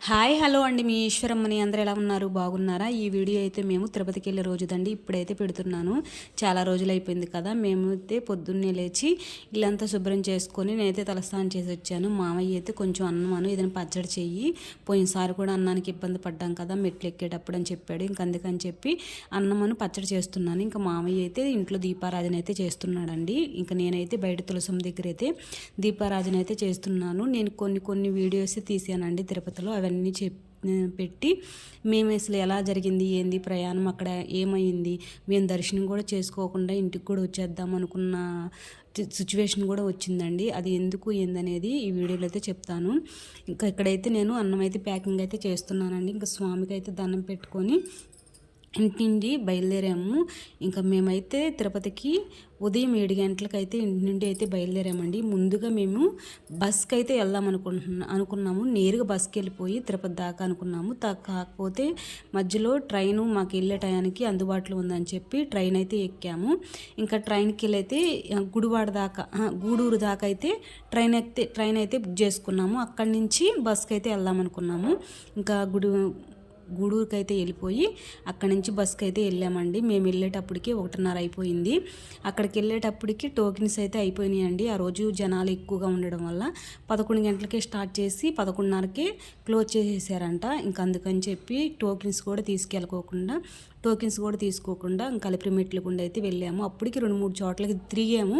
Hi hello అండి. మీ ఈశ్వరమ్మని అందరూ ఎలా ఉన్నారు? బాగున్నారా? ఈ వీడియో అయితే మేము తిరుపతికి వెళ్ళే రోజుదండి. ఇప్పుడైతే పెడుతున్నాను. చాలా రోజులు అయిపోయింది కదా. మేము అయితే పొద్దున్నే లేచి ఇల్లంతా శుభ్రం చేసుకొని నేనైతే తలస్నానం చేసి వచ్చాను. మామయ్య అయితే కొంచెం అన్నమాను ఏదైనా పచ్చడి చెయ్యి. పోయినసారి కూడా అన్నానికి ఇబ్బంది పడ్డాం కదా మెట్లు ఎక్కేటప్పుడు అని చెప్పాడు. ఇంక అందుకని చెప్పి అన్నమను పచ్చడి చేస్తున్నాను. ఇంకా మామయ్య అయితే ఇంట్లో దీపారాధన అయితే చేస్తున్నాడండి. ఇంకా నేనైతే బయట తులసం దగ్గర అయితే దీపారాధన అయితే చేస్తున్నాను. నేను కొన్ని కొన్ని వీడియోస్ తీసానండి తిరుపతిలో. అవన్నీ చెప్ పెట్టి మేము అసలు ఎలా జరిగింది ఏంది ప్రయాణం అక్కడ ఏమైంది మేము దర్శనం కూడా చేసుకోకుండా ఇంటికి కూడా వచ్చేద్దాం అనుకున్న సిచ్యువేషన్ కూడా వచ్చిందండి. అది ఎందుకు ఏందనేది ఈ వీడియోలో అయితే చెప్తాను. ఇంకా ఇక్కడైతే నేను అన్నం అయితే ప్యాకింగ్ అయితే చేస్తున్నానండి. ఇంకా స్వామికి అయితే దండం పెట్టుకొని ఇంటి నుండి బయలుదేరాము. ఇంకా మేమైతే తిరుపతికి ఉదయం ఏడు గంటలకైతే ఇంటి నుండి అయితే బయలుదేరామండి. ముందుగా మేము బస్కి అయితే వెళ్దాం అనుకుంటున్నా అనుకున్నాము. నేరుగా బస్కి వెళ్ళిపోయి తిరుపతి దాకా అనుకున్నాము. కాకపోతే మధ్యలో ట్రైన్ మాకు వెళ్ళే టయానికి అందుబాటులో ఉందని చెప్పి ట్రైన్ అయితే ఎక్కాము. ఇంకా ట్రైన్కి వెళ్ళైతే గుడివాడ దాకా గూడూరు దాకా అయితే ట్రైన్ అయితే ట్రైన్ అయితే బుక్ చేసుకున్నాము. అక్కడి నుంచి బస్కి అయితే వెళ్దాం అనుకున్నాము ఇంకా గుడి గూడూరుకి అయితే వెళ్ళిపోయి అక్కడి నుంచి బస్కి అయితే వెళ్ళామండి. మేము వెళ్ళేటప్పటికి ఒకటిన్నర అయిపోయింది. అక్కడికి వెళ్ళేటప్పటికి టోకెన్స్ అయితే అయిపోయినాయండి. ఆ రోజు జనాలు ఎక్కువగా ఉండడం వల్ల పదకొండు గంటలకే స్టార్ట్ చేసి పదకొండున్నరకే క్లోజ్ చేసేసారంట. ఇంక అందుకని చెప్పి టోకెన్స్ కూడా తీసుకెళ్ళకోకుండా టోకెన్స్ కూడా తీసుకోకుండా కలిపి మెట్లకుండా అయితే వెళ్ళాము. అప్పటికి రెండు మూడు చోట్లకి తిరిగాము.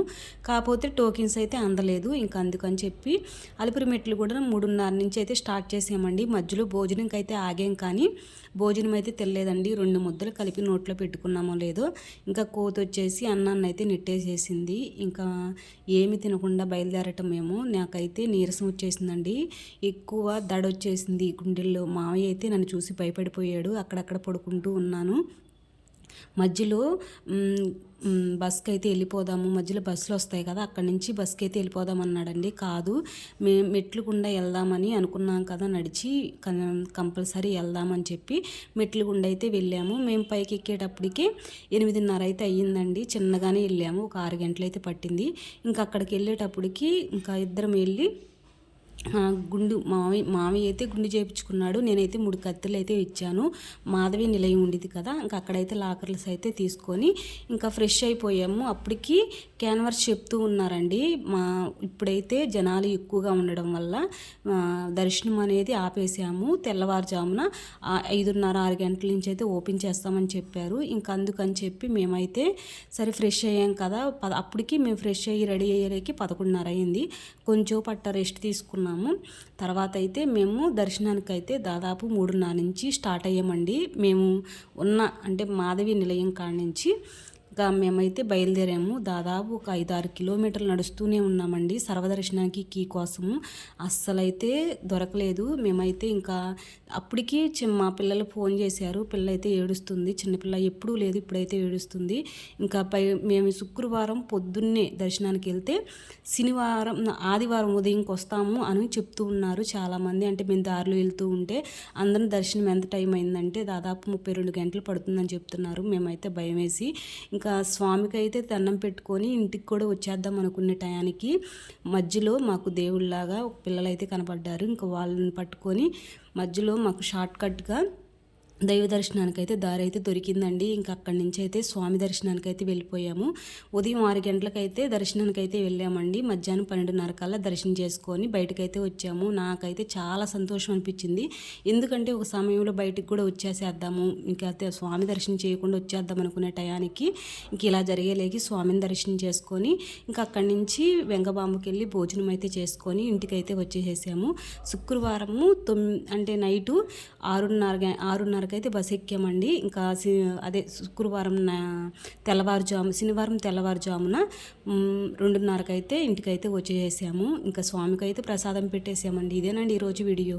కాకపోతే టోకెన్స్ అయితే అందలేదు. ఇంకా అందుకని చెప్పి అలిపిరి మెట్లు కూడా మూడున్నర నుంచి అయితే స్టార్ట్ చేసామండి. మధ్యలో భోజనంకి అయితే ఆగాం కానీ భోజనం అయితే తెలియదండి రెండు ముద్దలు కలిపి నోట్లో పెట్టుకున్నామో లేదో ఇంకా కోత వచ్చేసి అన్నాన్ని అయితే నెట్టేసేసింది. ఇంకా ఏమి తినకుండా బయలుదేరటం మేము నాకైతే నీరసం వచ్చేసిందండి. ఎక్కువ దడ వచ్చేసింది గుండెల్లో. మావయ్య అయితే నన్ను చూసి భయపడిపోయాడు. అక్కడక్కడ పడుకుంటూ ఉన్నాను. మధ్యలో బస్కి అయితే వెళ్ళిపోదాము. మధ్యలో బస్సులు వస్తాయి కదా అక్కడి నుంచి బస్కి అయితే వెళ్ళిపోదాం అన్నాడండి. కాదు మేము మెట్లుగుండా వెళ్దామని అనుకున్నాం కదా నడిచి కంపల్సరీ వెళ్దామని చెప్పి మెట్లు గుండా అయితే వెళ్ళాము. మేము పైకి ఎక్కేటప్పటికి ఎనిమిదిన్నర అయితే అయ్యిందండి. చిన్నగానే వెళ్ళాము ఒక ఆరు గంటలు అయితే పట్టింది. ఇంకా అక్కడికి వెళ్ళేటప్పటికి ఇంకా ఇద్దరం వెళ్ళి గుండు మావి మావి అయితే గుండు చేయించుకున్నాడు నేనైతే మూడు కత్తులు అయితే ఇచ్చాను. మాధవి నిలయం ఉండేది కదా ఇంకా అక్కడైతే లాకర్స్ అయితే తీసుకొని ఇంకా ఫ్రెష్ అయిపోయాము. అప్పటికి క్యాన్వర్స్ చెప్తూ ఉన్నారండి మా ఇప్పుడైతే జనాలు ఎక్కువగా ఉండడం వల్ల దర్శనం అనేది ఆపేసాము. తెల్లవారుజామున ఐదున్నర ఆరు గంటల నుంచి అయితే ఓపెన్ చేస్తామని చెప్పారు. ఇంకా అందుకని చెప్పి మేమైతే సరే ఫ్రెష్ అయ్యాం కదా అప్పటికి మేము ఫ్రెష్ అయ్యి రెడీ అయ్యేకి పదకొండున్నర అయింది. కొంచెం పట్ట రెస్ట్ తీసుకున్నాము తర్వాత అయితే మేము దర్శనానికి అయితే దాదాపు మూడున్నర నుంచి స్టార్ట్ అయ్యామండి. మేము ఉన్న అంటే మాధవి నిలయం కాడ నుంచి ఇంకా మేమైతే బయలుదేరాము. దాదాపు ఒక ఐదు ఆరు కిలోమీటర్లు నడుస్తూనే ఉన్నామండి. సర్వదర్శనానికి కీ కోసం అస్సలైతే దొరకలేదు. మేమైతే ఇంకా అప్పటికి మా పిల్లలు ఫోన్ చేశారు. పిల్ల అయితే ఏడుస్తుంది. చిన్నపిల్ల ఎప్పుడూ లేదు. ఇప్పుడైతే ఏడుస్తుంది. ఇంకా పై మేము శుక్రవారం పొద్దున్నే దర్శనానికి వెళ్తే శనివారం ఆదివారం ఉదయంకి వస్తాము అని చెప్తూ ఉన్నారు చాలామంది. అంటే మేము దారిలో వెళ్తూ ఉంటే అందరం దర్శనం ఎంత టైం అయిందంటే దాదాపు ముప్పై రెండు గంటలు పడుతుందని చెప్తున్నారు. మేమైతే భయం వేసి ఇంకా స్వామికి అయితే దండం పెట్టుకొని ఇంటికి కూడా వచ్చేద్దాం అనుకునే టయానికి మధ్యలో మాకు దేవుళ్ళలాగా పిల్లలైతే కనపడ్డారు. ఇంకా వాళ్ళని పట్టుకొని మధ్యలో మాకు షార్ట్ కట్గా దైవ దర్శనానికి అయితే దారి అయితే దొరికిందండి. ఇంకా అక్కడి నుంచి అయితే స్వామి దర్శనానికి అయితే వెళ్ళిపోయాము. ఉదయం ఆరు గంటలకైతే దర్శనానికి అయితే వెళ్ళామండి. మధ్యాహ్నం పన్నెండున్నర కల్లా దర్శనం చేసుకొని బయటకైతే వచ్చాము. నాకైతే చాలా సంతోషం అనిపించింది. ఎందుకంటే ఒక సమయంలో బయటకు కూడా వచ్చేసేద్దాము. ఇంకా స్వామి దర్శనం చేయకుండా వచ్చేద్దాం అనుకునే టయానికి ఇంక ఇలా జరిగేలేకి స్వామిని దర్శనం చేసుకొని ఇంకా అక్కడి నుంచి వెంగబాంబుకి వెళ్ళి భోజనం అయితే చేసుకొని ఇంటికైతే వచ్చేసేసాము. శుక్రవారము తొమ్మిది అంటే నైటు ఆరున్నర ఆరున్నర అయితే బస్ ఎక్కామండి. ఇంకా అదే శుక్రవారం తెల్లవారుజాము శనివారం తెల్లవారుజామున రెండున్నరకైతే ఇంటికైతే వచ్చేసాము ఇంకా స్వామికి అయితే ప్రసాదం పెట్టేసామండి. ఇదేనండి ఈరోజు వీడియో.